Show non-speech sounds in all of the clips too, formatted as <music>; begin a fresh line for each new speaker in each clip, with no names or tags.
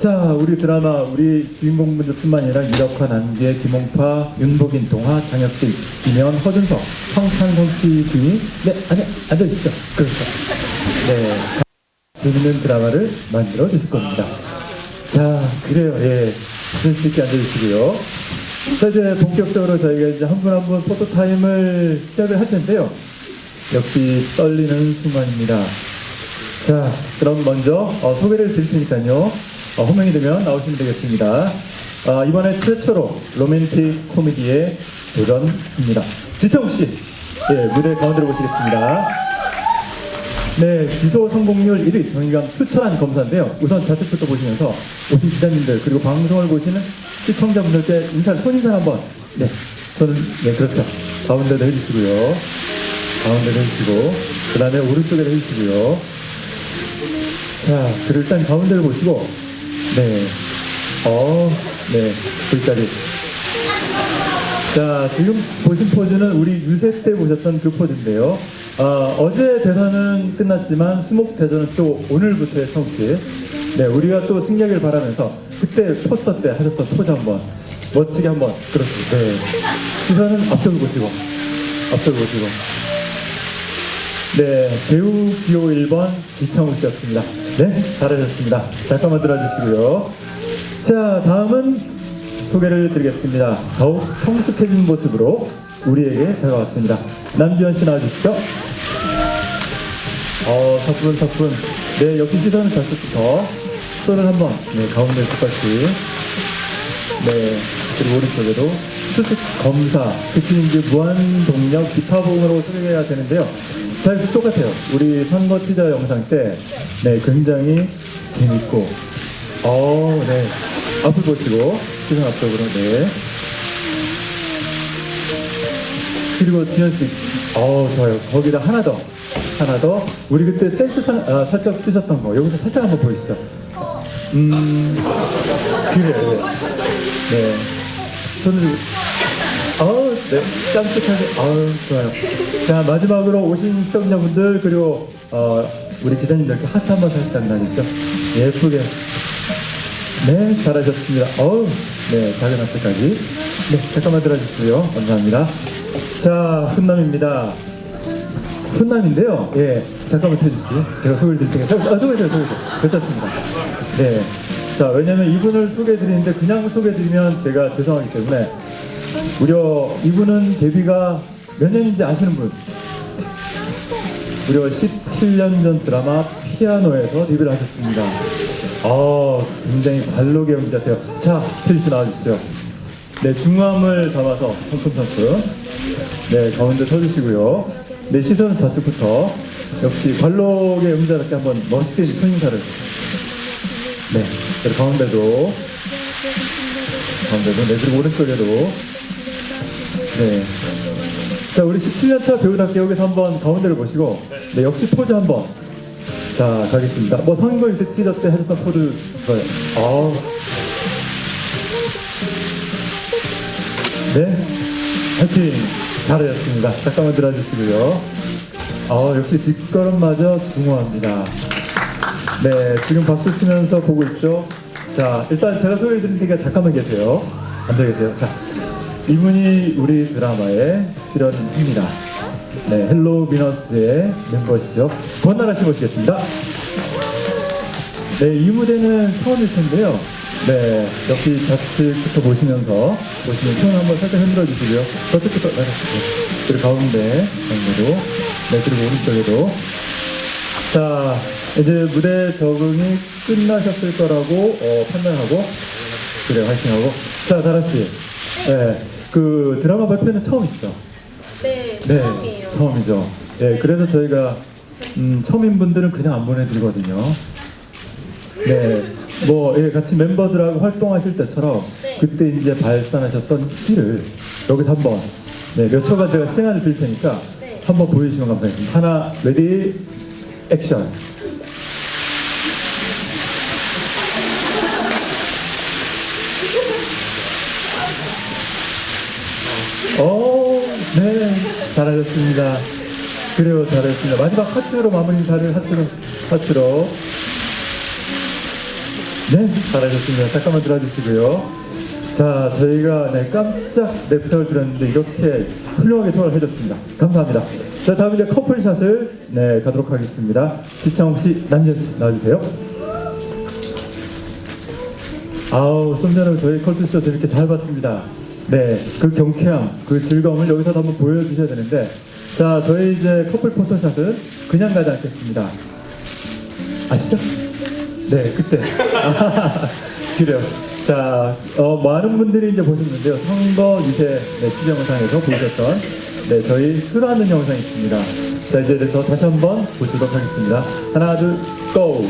자, 우리 드라마 우리 주인공분들뿐만 아니라 이덕화, 남기의 김홍파, 윤복인, 동화, 장혁진, 김현, 허준석, 황찬성 씨 등이 네, 아니 앉아 있죠. 그렇죠. 네, 재밌는 드라마를 만들어 주실 겁니다. 자, 그래요. 예, 자신 있게 앉아 주시고요. 자, 이제 본격적으로 저희가 이제 한 분 한 분 포토 타임을 시작을 할 텐데요. 역시 떨리는 순간입니다. 자, 그럼 먼저 어, 소개를 드릴 테니까요. 어, 호명이 되면 나오시면 되겠습니다. 아, 이번에 최초로 로맨틱 코미디에 도전입니다. 지창욱 씨, 예, 무대 가운데로 모시겠습니다. 네, 기소 성공률 1위 정의감 투철한 검사인데요. 우선 좌측부터 보시면서 오신 기자님들 그리고 방송을 보시는 시청자분들께 인사, 손인사 한번. 네, 손은 네 그렇죠. 가운데도 해주시고요. 가운데도 해주시고 그 다음에 오른쪽에도 해주시고요. 자, 그리고 일단 가운데를 보시고, 네, 어, 네, 글자리. 자, 지금 보신 포즈는 우리 유세 때 보셨던 그 포즈인데요. 아, 어제 대선은 끝났지만 수목 대전은 또 오늘부터의 성취. 네, 우리가 또 승리하길 바라면서 그때 포스터 때 하셨던 포즈 한번 멋지게 한번 그렇죠. 네. 시선은 앞쪽을 보시고, 앞쪽을 보시고. 네, 배우 기호 1번 이창우 씨였습니다. 네, 잘하셨습니다. 잠깐만 들어주시고요. 자, 다음은 소개를 드리겠습니다. 더욱 성숙해진 모습으로 우리에게 다가왔습니다. 남지현 씨 나와주시죠. 어, 사뿐, 사뿐. 네, 역시 시선은 좌측부터 손을 한 번, 네, 가운데 똑같이. 네, 그리고 오른쪽에도 수직 검사, 특히 이제 무한 동력 기타봉으로 소개해야 되는데요. 자, 이거 똑같아요. 우리 선거 티저 영상 때, 네, 굉장히 재밌고, 어, 네. 앞을 보시고, 시선 앞쪽으로, 네. 그리고 지현 씨, 어, 좋아요. 거기다 하나 더, 하나 더. 우리 그때 댄스 사, 아, 살짝 쓰셨던 거, 여기서 살짝 한번 보여주시죠. 음, 그래. 네. 손을, 어우, 네. 깜찍하게, 어우, 좋아요. 자, 마지막으로 오신 시청자분들, 그리고, 어, 우리 기자님들께 하트 한번 살짝 나주시죠. 예쁘게. 네, 잘하셨습니다. 어우, 네, 작은 하트까지. 네, 잠깐만 들어주시고요. 감사합니다. 자, 훈남입니다. 훈남인데요. 예, 잠깐만 해주시죠. 제가 소개를 드릴 테니까. 아, 소개해줘요, 소개해줘요. 괜찮습니다. 네. 자, 왜냐면 이분을 소개해드리는데 그냥 소개해드리면 제가 죄송하기 때문에 무려 이분은 데뷔가 몇 년인지 아시는 분? 무려 17년 전 드라마 피아노에서 데뷔를 하셨습니다. 아, 굉장히 발록의 연기자세요. 자, 필수 나와주시죠. 네, 중함을 담아서 손톱 선수. 네, 가운데 서주시고요. 네, 시선은 저쪽부터. 역시 관록의 연기자답게 한번 멋있게 손 인사를. 네, 그리고 가운데도. 가운데도. 네, 그리고 오른쪽에도. 네. 자, 우리 17년차 배우답게 여기서 한번 가운데를 보시고, 네, 역시 포즈 한번. 자, 가겠습니다. 뭐 선거 이제 티저 때 했던 포즈 좋아요. 네. 하여튼 잘하셨습니다. 잠깐만 들어주시고요. 아, 역시 뒷걸음마저 중요합니다. 네, 지금 박수 치면서 보고 있죠? 자, 일단 제가 소개해드릴 테니까 잠깐만 계세요. 앉아 계세요. 자, 이분이 우리 드라마에 출연합니다. 네, 헬로 비너스의 멤버시죠. 권나라 씨 모시겠습니다. 네, 이 무대는 처음일 텐데요. 네, 역시 좌측부터 보시면서 보시면 손 한번 살짝 흔들어 주시고요. 좌측부터 나가시고 그리고 가운데 가운데로 네 그리고 오른쪽에도 자 이제 무대 적응이 끝나셨을 거라고 어, 판단하고 그래 화이팅하고 자 다라 씨, 네 그 드라마 발표는 처음이시죠?
네,
네,
처음이에요.
처음이죠. 네, 그래서 저희가 음, 처음인 분들은 그냥 안 보내드리거든요. 네, 뭐 예, 같이 멤버들하고 활동하실 때처럼
네.
그때 이제 발산하셨던 키를 여기서 한번 네, 몇 초간 제가 시간을 드릴 테니까
네.
한번 보여주시면 감사하겠습니다. 하나, 레디, 액션. 오, 네, 잘하셨습니다. 그래요, 잘하셨습니다. 마지막 하트로 마무리 인사를 하트로, 하트로. 네, 잘하셨습니다. 잠깐만 들어주시고요. 자, 저희가 네, 깜짝 네, 부탁을 드렸는데 이렇게 훌륭하게 소화를 해줬습니다. 감사합니다. 자, 다음 이제 커플샷을 네, 가도록 하겠습니다. 씨, 남준 씨 나와주세요. 아우, 좀 전에 저희 컬투쇼 이렇게 잘 봤습니다. 네, 그 경쾌함, 그 즐거움을 여기서도 한번 보여주셔야 되는데, 자, 저희 이제 커플 포토샷은 그냥 가지 않겠습니다. 아시죠? 네, 그때. <laughs> 그래요. 자, 어, 많은 분들이 이제 보셨는데요. 선거 유세 네, 추영상에서 보셨던 네, 저희 술하는 영상이 있습니다. 자, 이제 그래서 다시 한번 보시도록 하겠습니다. 하나, 둘, 고!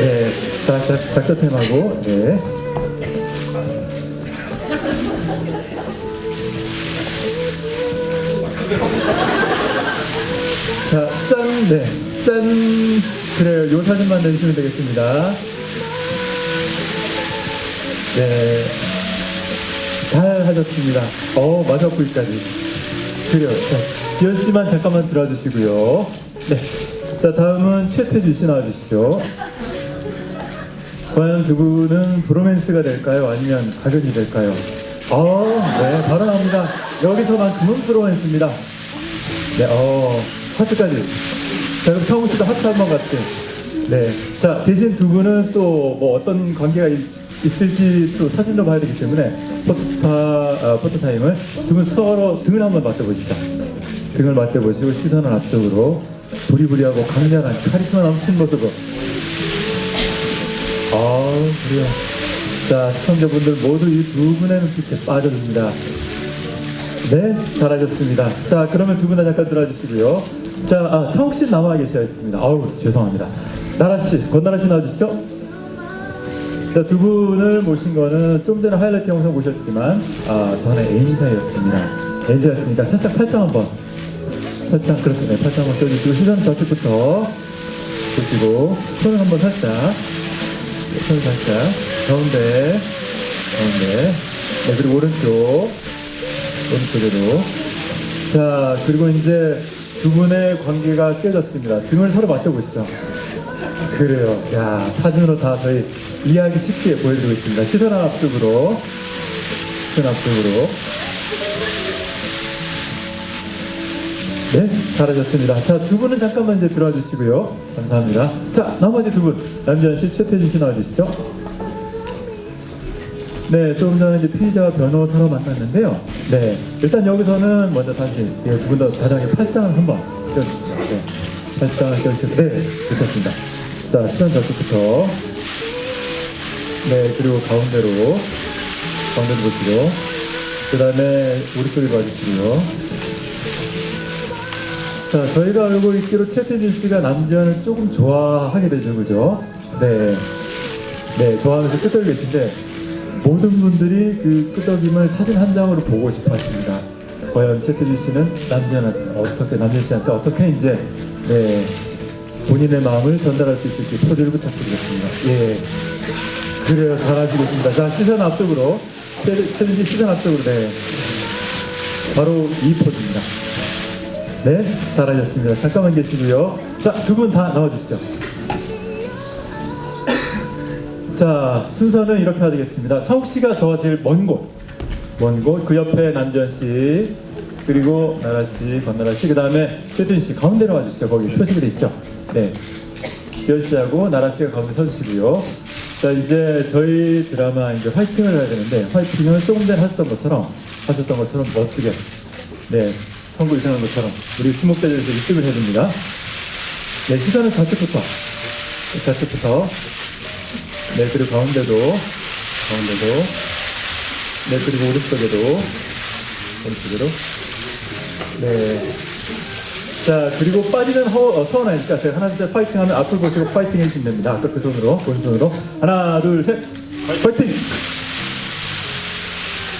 네, 자, 자, 작전템하고, 네. 자, 짠, 네, 짠. 그래요, 요 사진만 내주시면 되겠습니다. 네, 잘 하셨습니다. 어, 마사부위까지. 그래요. 자, 씨만 잠깐만 들어주시고요. 네. 자, 다음은 최태주 씨 나와주시죠. 과연 두 분은 브로맨스가 될까요? 아니면 가격이 될까요? 아, 네, 바로 나옵니다. 여기서만큼은 브로맨스입니다. 네, 어, 하트까지. 자, 그럼 성우 씨도 하트 한 번 같이. 네. 자, 대신 두 분은 또 뭐 어떤 관계가 있, 있을지 또 사진도 봐야 되기 때문에 포토타, 아, 포토타임을 두 분 서로 등을 한번 맞대보시죠. 등을 맞대보시고 시선을 앞쪽으로 부리부리하고 강렬한 카리스마 넘치는 모습으로. 아, 그래요. 자, 시청자분들 모두 이 두 분의 눈빛에 빠져듭니다. 네, 잘하셨습니다. 자, 그러면 두 분 다 잠깐 들어주시고요. 자, 아, 차옥 씨 남아 계셔 있습니다. 아우, 죄송합니다. 나라 씨, 권나라 씨 나와주시죠. 자, 두 분을 모신 거는 좀 전에 하이라이트 영상 보셨지만, 아, 전에 애인사였습니다. 애인사였으니까 살짝 팔짱 한 번. 팔짱, 그렇습니다. 팔짱 한번 껴주시고, 시선 좌측부터 보시고, 손을 한번 살짝, 네, 손을 살짝, 가운데, 가운데, 네, 그리고 오른쪽, 오른쪽으로. 자, 그리고 이제 두 분의 관계가 깨졌습니다. 등을 서로 맞춰보시죠. 그래요. 야, 사진으로 다 저희 이해하기 쉽게 보여드리고 있습니다. 시선 앞쪽으로. 시선 앞쪽으로. 네, 잘하셨습니다. 자, 두 분은 잠깐만 이제 들어와 주시고요. 감사합니다. 자, 나머지 두 분. 남지현 씨, 최태진 씨 나와 주시죠. 네, 조금 전에 이제 피의자와 변호사로 만났는데요. 네, 일단 여기서는 먼저 다시 예, 두분 다 가장의 팔짱을 한번 껴주시죠. 네, 팔짱을 껴주시고, 네, 좋습니다. 자, 시선 저쪽부터. 네, 그리고 가운데로, 가운데로 보시고, 그 다음에 오른쪽에 봐주시고요. 자, 저희가 알고 있기로 최태진 씨가 남지현을 조금 좋아하게 되죠, 그죠? 네. 네, 좋아하면서 끄덕이고 계신데, 모든 분들이 그 끄덕임을 사진 한 장으로 보고 싶어 하십니다. 과연 최태진 씨는 남지현한테 어떻게, 남지현 씨한테 어떻게 이제, 네, 본인의 마음을 전달할 수 있을지 포즈를 부탁드리겠습니다. 예. 그래요, 잘하시고 있습니다. 자, 시선 앞쪽으로. 최- 최진 씨 시선 앞쪽으로, 네. 바로 이 포즈입니다. 네, 잘하셨습니다. 잠깐만 계시고요. 자, 두 분 다 나와주시죠. 자, 순서는 이렇게 해야 되겠습니다. 차욱 씨가 저와 제일 먼 곳, 먼 곳, 그 옆에 남지현 씨, 그리고 나라 씨, 권나라 씨, 그 다음에 최준 씨 가운데로 와주시죠. 거기 표시가 돼 있죠. 네, 지현 씨하고 나라 씨가 가운데 서주시고요. 자, 이제 저희 드라마 이제 화이팅을 해야 되는데 화이팅을 조금 전에 하셨던 것처럼 하셨던 것처럼 멋지게, 네, 선거 유생한 것처럼 우리 수목자들에서 1등을 해줍니다. 네, 시선은 좌측부터, 좌측부터. 네, 그리고 가운데도, 가운데도, 네, 그리고 오른쪽에도, 오른쪽으로. 네. 자, 그리고 빠지는 허, 어, 서운하니까 제가 하나, 둘, 셋 파이팅 하면 앞을 보시고 파이팅 해주시면 됩니다. 아까 그 손으로, 오른손으로. 하나, 둘, 셋, 파이팅!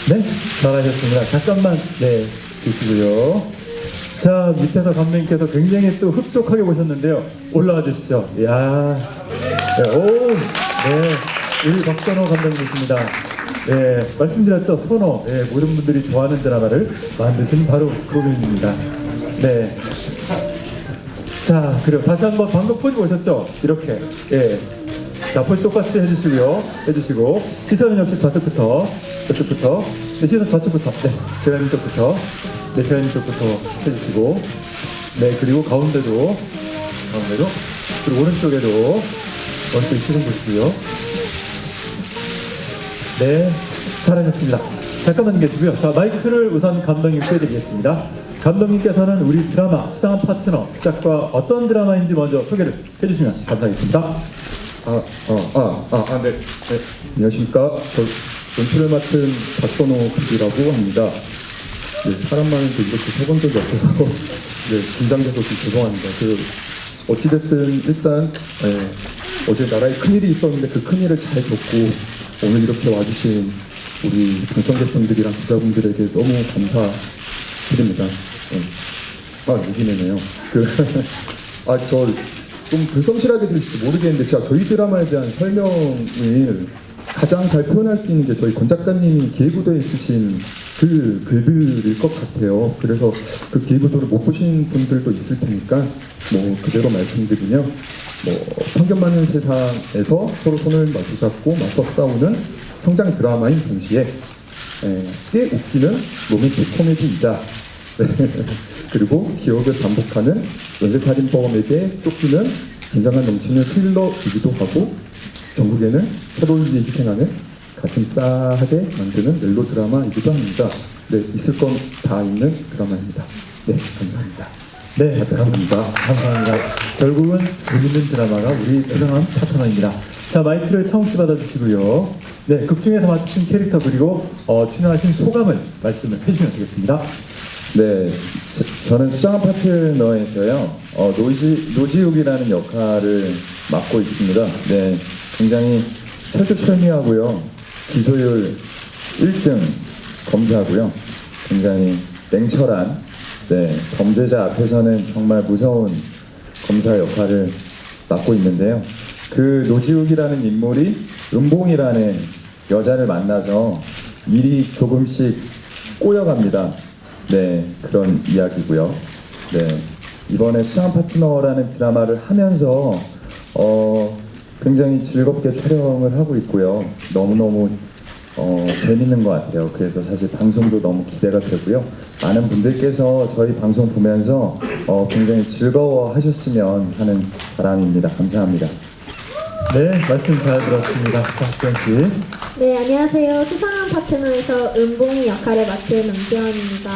네, 잘하셨습니다. 잠깐만, 네, 계시고요. 자, 밑에서 감독님께서 굉장히 또 흡족하게 보셨는데요. 올라와 주시죠. 이야. 네, 오, 네, 우리 박선호 감독님이십니다. 네, 말씀드렸죠. 선호. 네, 모든 분들이 좋아하는 드라마를 만드신 바로 그분입니다. 네. 자, 그리고 다시 한번 방금 포즈 보셨죠? 이렇게. 예. 자, 포즈 똑같이 해주시고요. 해주시고. 시선은 역시 좌측부터. 좌측부터. 네, 시선 좌측부터. 네. 재현님 쪽부터. 네, 재현님 쪽부터 해주시고. 네, 그리고 가운데도. 가운데도. 그리고 오른쪽에도. 오른쪽 시선 보시고요. 네, 잘하셨습니다. 잠깐만 계시고요. 자, 마이크를 우선 감독님께 드리겠습니다. 감독님께서는 우리 드라마 수상한 파트너 시작과 어떤 드라마인지 먼저 소개를 해주시면 감사하겠습니다.
아, 아, 아, 아, 아, 네. 네. 안녕하십니까. 저 연출을 맡은 박선호 PD라고 합니다. 네, 사람 많은데 이렇게 해본 적이 없어서 <laughs> 네, 긴장돼서 좀 죄송합니다. 그, 어찌됐든 일단 네, 어제 나라에 큰일이 있었는데 그 큰일을 잘 겪고 오늘 이렇게 와주신 우리 방청객분들이랑 기자분들에게 너무 감사드립니다. 네. 아, 여기네요. 그, <laughs> 아, 저, 좀 불성실하게 들릴지 모르겠는데, 제가 저희 드라마에 대한 설명을 가장 잘 표현할 수 있는 게 저희 권 작가님이 기획부도에 쓰신 그 글들일 것 같아요. 그래서 그 기획부도를 못 보신 분들도 있을 테니까, 뭐, 그대로 말씀드리면, 뭐, 편견 많은 세상에서 서로 손을 마주 잡고 맞서 싸우는 성장 드라마인 동시에, 에, 꽤 웃기는 로맨틱 코미디이자 네. <laughs> 그리고 기억을 반복하는 연쇄살인범에게 쫓기는 긴장감 넘치는 스릴러이기도 하고 전국에는 서로를 위해 희생하는 가슴 싸하게 만드는 멜로 드라마이기도 합니다. 네, 있을 건 다 있는 드라마입니다. 네, 감사합니다.
네,
감사합니다.
감사합니다. 결국은 재밌는 드라마가 우리 수상한 파트너입니다. 자, 마이크를 차홍 씨 받아주시고요. 네, 극중에서 맡으신 캐릭터 그리고 어, 출연하신 소감을 말씀을 해주시면 되겠습니다.
네, 저- 저는 수상한 파트너에서요, 어, 노지, 노지욱이라는 역할을 맡고 있습니다. 네, 굉장히 철두철미하고요, 기소율 1등 검사고요, 굉장히 냉철한, 네, 범죄자 앞에서는 정말 무서운 검사 역할을 맡고 있는데요. 그 노지욱이라는 인물이 은봉이라는 여자를 만나서 일이 조금씩 꼬여갑니다. 네, 그런 이야기고요. 네, 이번에 수상 파트너라는 드라마를 하면서 어, 굉장히 즐겁게 촬영을 하고 있고요. 너무너무 어, 재밌는 것 같아요. 그래서 사실 방송도 너무 기대가 되고요. 많은 분들께서 저희 방송 보면서 어, 굉장히 즐거워 하셨으면 하는 바람입니다. 감사합니다.
네, 말씀 잘 들었습니다. 자, 지현 씨.
네, 안녕하세요. 수상한 파트너에서 은봉이 역할을 맡은 은지원입니다.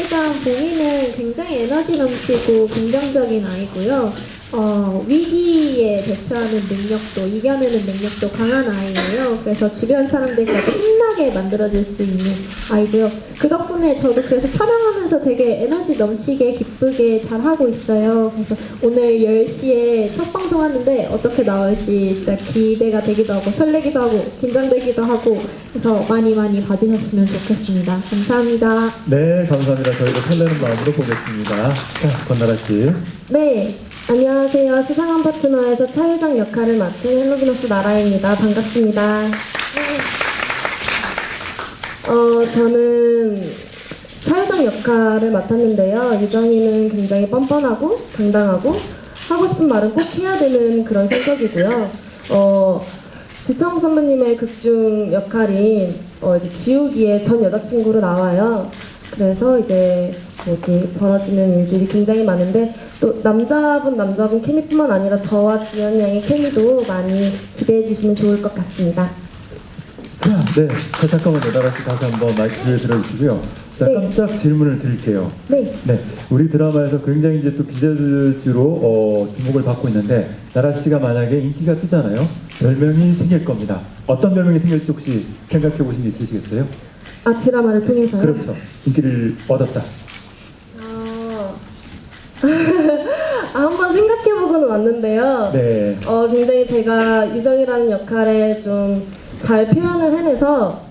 일단 봉이는 굉장히 에너지 넘치고 긍정적인 아이고요. 어, 위기에 대처하는 능력도, 이겨내는 능력도 강한 아이예요. 그래서 주변 사람들까지 힘나게 만들어줄 수 있는 아이고요. 그 덕분에 저도 그래서 촬영하면서 되게 에너지 넘치게 기쁘게 잘 하고 있어요. 그래서 오늘 10시에 첫 방송 하는데 어떻게 나올지 진짜 기대가 되기도 하고 설레기도 하고 긴장되기도 하고 그래서 많이 많이 봐주셨으면 좋겠습니다. 감사합니다.
네, 감사합니다. 저희도 설레는 마음으로 보겠습니다. 자, 권나라 씨.
네, 안녕하세요. 수상한 파트너에서 차유정 역할을 맡은 헬로비너스 나라입니다. 반갑습니다. 어, 저는 차유정 역할을 맡았는데요. 유정이는 굉장히 뻔뻔하고 당당하고 하고 싶은 말은 꼭 해야 되는 그런 성격이고요. 어, 지창욱 선배님의 극중 역할인 어, 이제 지우기의 전 여자친구로 나와요. 그래서 이제 여기 벌어지는 일들이 굉장히 많은데 또 남자분 남자분 케미뿐만 아니라 저와 지연 양의 케미도 많이 기대해 주시면 좋을 것 같습니다.
자, 네. 자, 잠깐만요. 나라 씨 다시 한번 마이크를 들어주시고요. 자,
네.
깜짝 질문을 드릴게요.
네,
네, 우리 드라마에서 굉장히 이제 또 기자들주로 어, 주목을 받고 있는데 나라 씨가 만약에 인기가 뜨잖아요. 별명이 생길 겁니다. 어떤 별명이 생길지 혹시 생각해 보신 게 있으시겠어요?
아 드라마를 통해서요.
그렇죠. 인기를 얻었다.
한번 생각해보고는 왔는데요.
네.
어, 굉장히 제가 유정이라는 역할에 좀 잘 표현을 해내서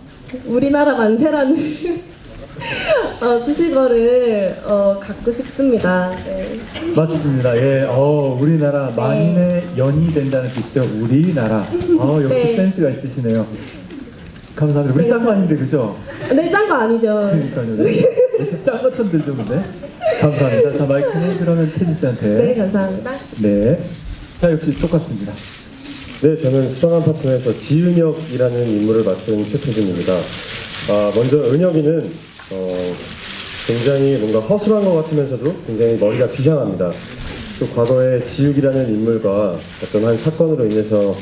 우리나라 만세라는 <laughs> 어, 수식어를 어, 갖고 싶습니다. 네.
맞습니다. 예, 어, 우리나라 만인의 연이 된다는 뜻이죠. 우리나라. 어, 역시
네.
센스가 있으시네요. 감사합니다. 우리
네.
아닌데, 그죠?
네, 짠거 아니죠?
그러니까요. 네. 짠 것처럼 들죠, 근데? 감사합니다. 자, 마이크는 그러면 태진 씨한테.
네, 감사합니다.
네. 자, 역시 똑같습니다.
네, 저는 수상한 파트너에서 지은혁이라는 인물을 맡은 최태준입니다. 아, 먼저 은혁이는 어, 굉장히 뭔가 허술한 것 같으면서도 굉장히 머리가 비장합니다. 또 과거에 지욱이라는 인물과 어떤 한 사건으로 인해서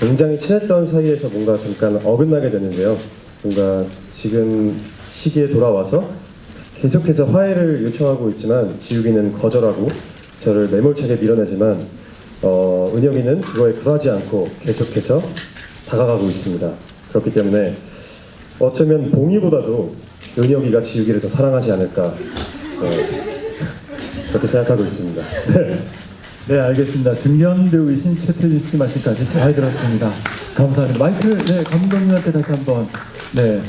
굉장히 친했던 사이에서 뭔가 잠깐 어긋나게 되는데요. 뭔가 지금 시기에 돌아와서 계속해서 화해를 요청하고 있지만 지욱이는 거절하고 저를 매몰차게 밀어내지만 어, 은혁이는 그거에 굴하지 않고 계속해서 다가가고 있습니다. 그렇기 때문에 어쩌면 봉이보다도 은혁이가 지우기를 더 사랑하지 않을까 어, 그렇게 생각하고 있습니다. <laughs>
네, 알겠습니다. 중견 배우이신 최태진 씨 말씀까지 잘 들었습니다. 감사합니다. 마이크, 네, 감독님한테 다시 한 번. 네.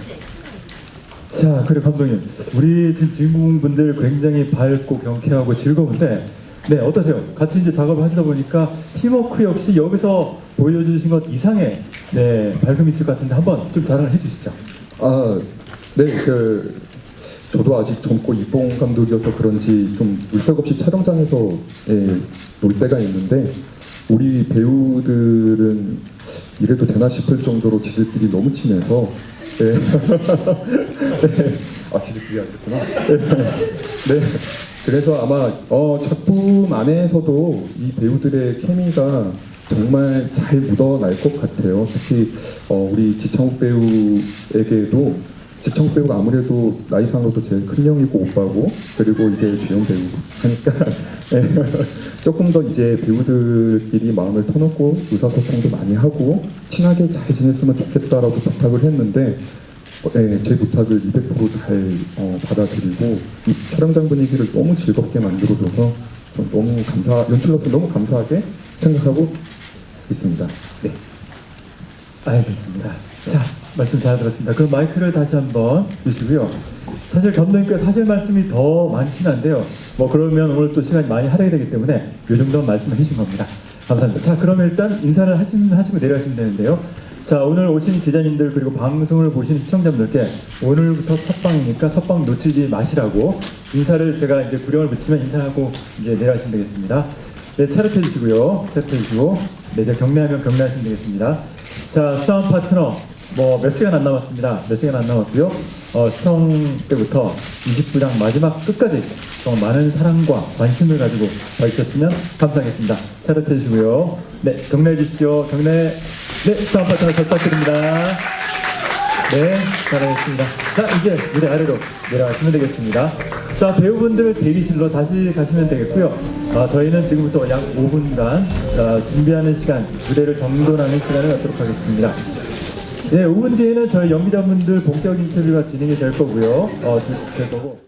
자, 그래 감독님. 우리 지금 주인공분들 굉장히 밝고 경쾌하고 즐거운데, 네, 어떠세요? 같이 이제 작업을 하시다 보니까 팀워크 역시 여기서 보여주신 것 이상의 네, 밝음이 있을 것 같은데 한번 좀 자랑을 해주시죠.
아, 네, 그 저도 아직 젊고 이봉 감독이어서 그런지 좀 물색 없이 촬영장에서 예, 놀 때가 있는데 우리 배우들은 이래도 되나 싶을 정도로 지들끼리 너무 친해서 예. 네. 아 지들끼리 아니었구나. 네. 그래서 아마 어, 작품 안에서도 이 배우들의 케미가 정말 잘 묻어날 것 같아요. 특히 어, 우리 지창욱 배우에게도 지창욱 배우가 아무래도 나이상으로도 제일 큰 형이고 오빠고 그리고 이제 주연 배우 하니까 예, <laughs> 조금 더 이제 배우들끼리 마음을 터놓고 의사소통도 많이 하고 친하게 잘 지냈으면 좋겠다라고 부탁을 했는데 어, 네, 제 부탁을 200%잘 어, 받아들이고 이 촬영장 분위기를 너무 즐겁게 만들어줘서 좀 너무 감사 연출로서 너무 감사하게 생각하고 있습니다. 네.
알겠습니다. 자, 말씀 잘 들었습니다. 그럼 마이크를 다시 한번 주시고요. 사실 감독님께 사실 말씀이 더 많긴 한데요. 뭐 그러면 오늘 또 시간이 많이 할애가 되기 때문에 이 정도만 말씀을 해주신 겁니다. 감사합니다. 자, 그러면 일단 인사를 하시면 하시고 내려가시면 되는데요. 자, 오늘 오신 기자님들 그리고 방송을 보신 시청자분들께 오늘부터 첫 방이니까 첫방 놓치지 마시라고 인사를 제가 이제 구령을 붙이면 인사하고 이제 내려가시면 되겠습니다. 네, 차렷해 주시고요. 차렷해 주시고, 네, 이제 경례하면 경례하시면 되겠습니다. 자, 수상 파트너, 뭐, 몇 시간 안 남았습니다. 몇 시간 안 남았고요. 어, 시청 때부터 20부장 마지막 끝까지 정말 많은 사랑과 관심을 가지고 봐주셨으면 감사하겠습니다. 차렷해 주시고요. 네, 경례해 주십시오. 경례. 네, 수상 파트너 잘 부탁드립니다. 네, 잘하겠습니다. 자, 이제 무대 아래로 내려가시면 되겠습니다. 자, 배우분들 대기실로 다시 가시면 되겠고요. 아, 저희는 지금부터 약 5분간 준비하는 시간, 무대를 정돈하는 시간을 갖도록 하겠습니다. 네, 5분 뒤에는 저희 연기자분들 본격 인터뷰가 진행이 될 거고요. 어, 될 거고.